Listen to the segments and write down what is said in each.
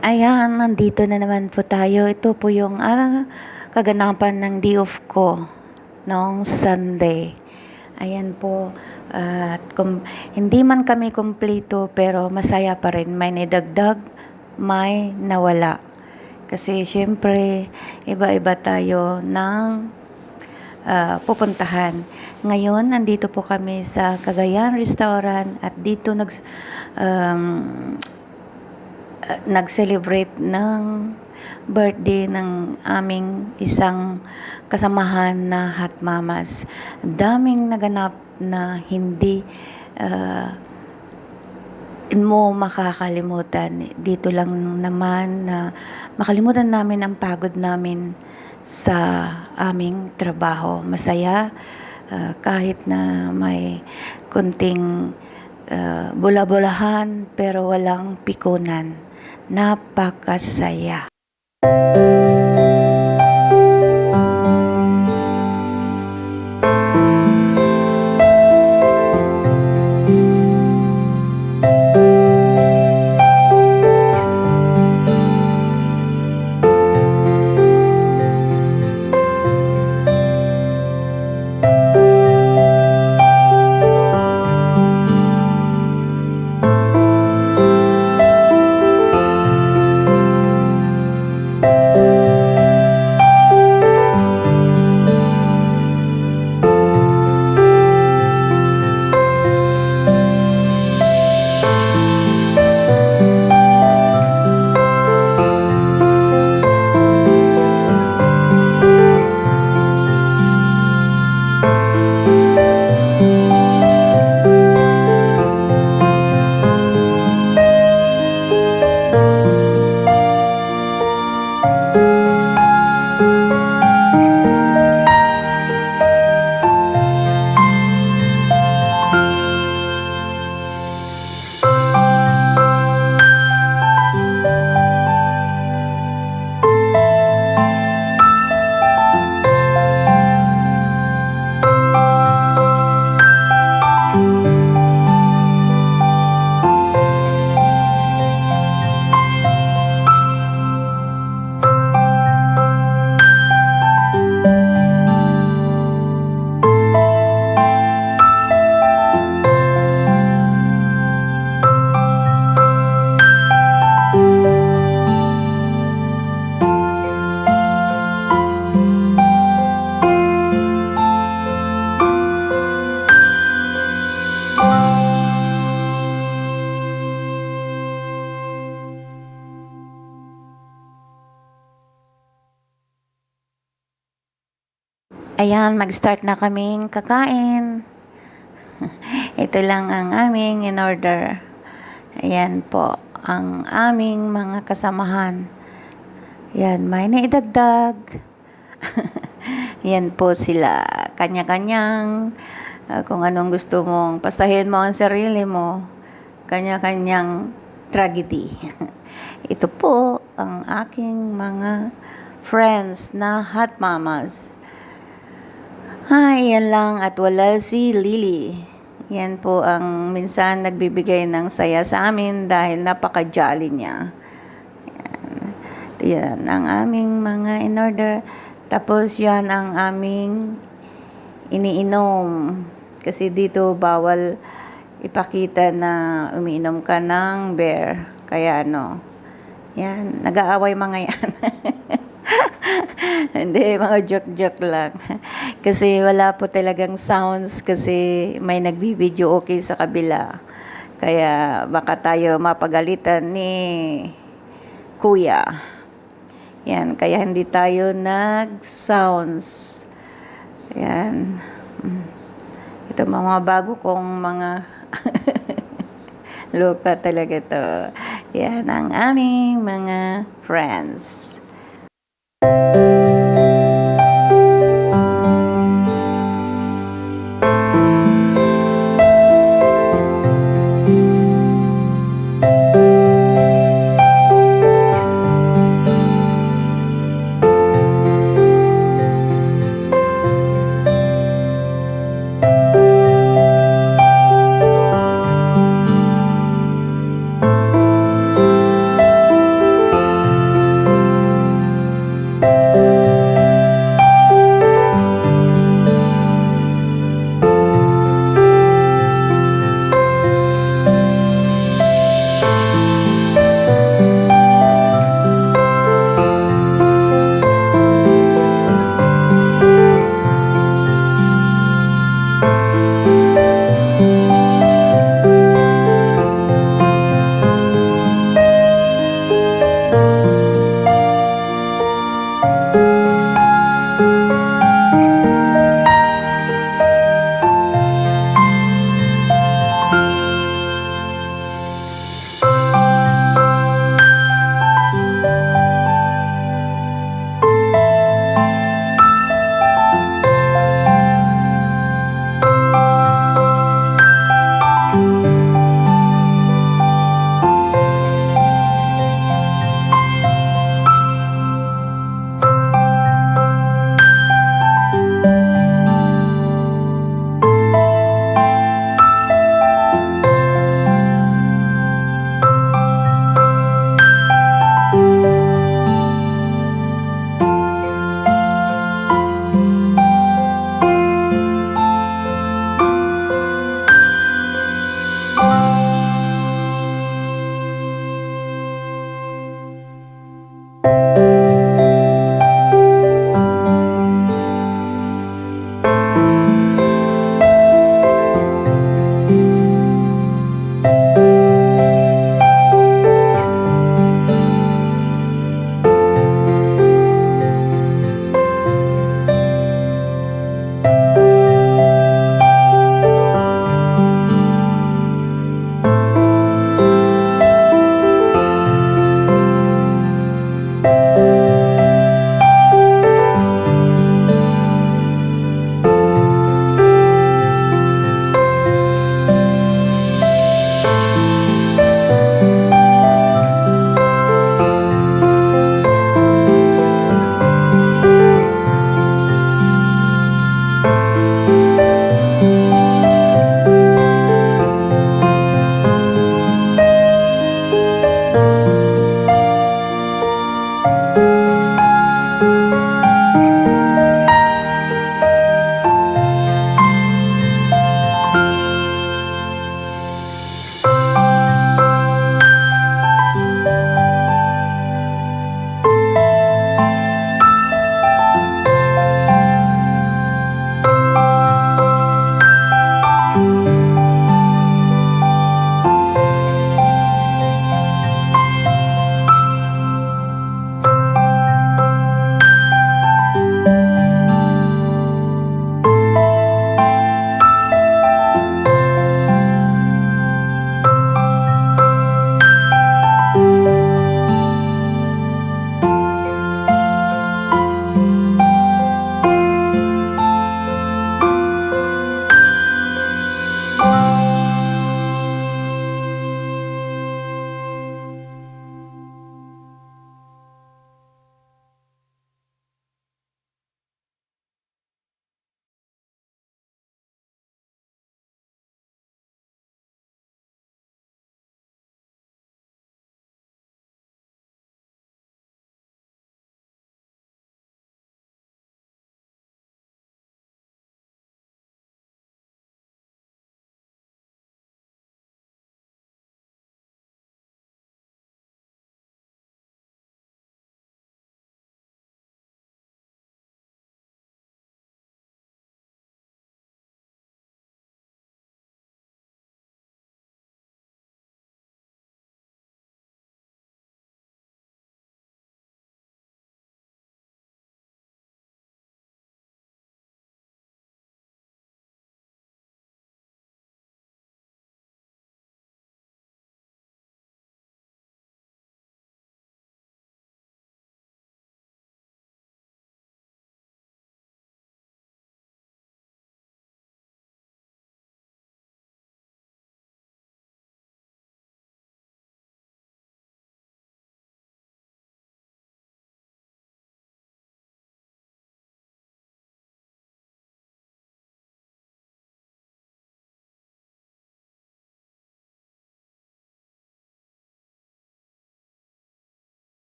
Ayan, nandito na naman po tayo. Ito po yung ah, kaganapan ng day off ko noong Sunday. Ayan po. At kum- hindi man kami kumpleto pero masaya pa rin. May nidagdag, may nawala. Kasi syempre, iba-iba tayo ng ah, pupuntahan. Ngayon, nandito po kami sa Cagayan Restaurant at dito nag um, uh, nag-celebrate ng birthday ng aming isang kasamahan na Hot Mamas. Daming naganap na hindi uh, mo makakalimutan. Dito lang naman na makalimutan namin ang pagod namin sa aming trabaho. Masaya uh, kahit na may kunting uh, bula-bulahan pero walang pikunan. Napakasaya. Ayan, mag-start na kaming kakain. Ito lang ang aming in order. Ayan po, ang aming mga kasamahan. Yan, may naidagdag. Yan po sila, kanya-kanyang uh, kung anong gusto mong pasahin mo ang sarili mo, kanya-kanyang tragedy. Ito po ang aking mga friends na hot mamas. Ay, yan lang at wala si Lily. Yan po ang minsan nagbibigay ng saya sa amin dahil napaka-jolly niya. Yan. yan ang aming mga in order. Tapos yan ang aming iniinom. Kasi dito bawal ipakita na umiinom ka ng beer. Kaya ano, yan, nag-aaway mga yan. Hindi, mga joke-joke lang. kasi wala po talagang sounds kasi may nagbibideo okay sa kabila. Kaya baka tayo mapagalitan ni kuya. Yan, kaya hindi tayo nag-sounds. Yan. Mm. Ito mga bago kong mga Loka talaga to. Yan ang aming mga friends. Thank you.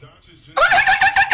Dodgers just.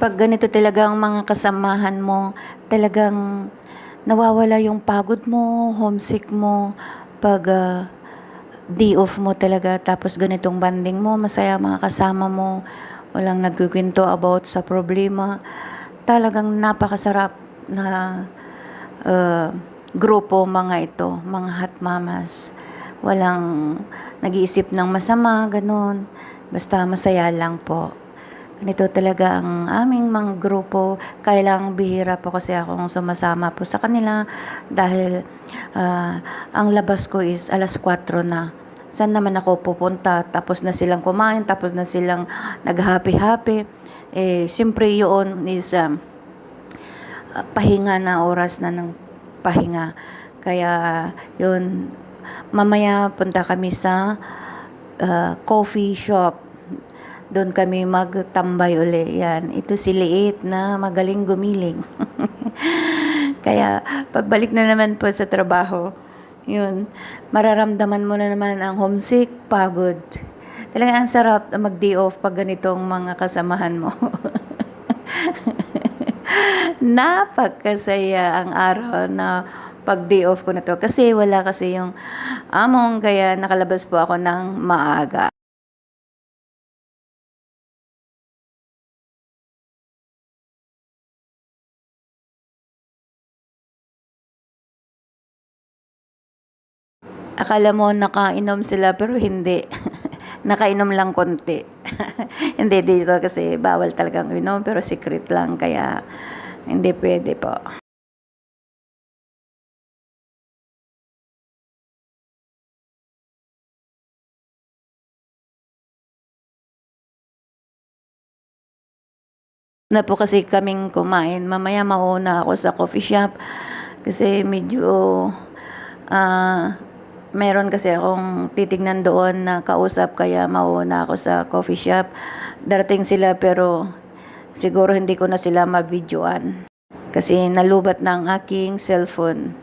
Pag ganito talaga ang mga kasamahan mo, talagang nawawala yung pagod mo, homesick mo, pag ah, day off mo talaga, tapos ganitong banding mo, masaya mga kasama mo, walang nagkikwento about sa problema. Talagang napakasarap na ah, grupo mga ito, mga hot mamas. Walang nag-iisip ng masama, ganun. Basta masaya lang po. Ganito talaga ang aming mga grupo. Kailang bihira po kasi akong sumasama po sa kanila dahil ah, ang labas ko is alas 4 na. Saan naman ako pupunta? Tapos na silang kumain, tapos na silang nag-happy-happy. Eh, siyempre yun is um, ah, pahinga na oras na ng pahinga. Kaya yun, mamaya punta kami sa ah, coffee shop. Doon kami magtambay uli. Yan. Ito si Liit na magaling gumiling. Kaya pagbalik na naman po sa trabaho, yun, mararamdaman mo na naman ang homesick, pagod. Talaga ang sarap mag-day off pag ganitong mga kasamahan mo. Napakasaya ang araw na pag day off ko na to. Kasi wala kasi yung among kaya nakalabas po ako ng maaga. Akala mo nakainom sila pero hindi. Nakainom lang konti. hindi dito kasi bawal talagang inom pero secret lang kaya hindi pwede po. na po kasi kaming kumain. Mamaya mauna ako sa coffee shop kasi medyo ah meron kasi akong titignan doon na kausap kaya mauna ako sa coffee shop. Darating sila pero siguro hindi ko na sila mabidyoan kasi nalubat ng aking cellphone.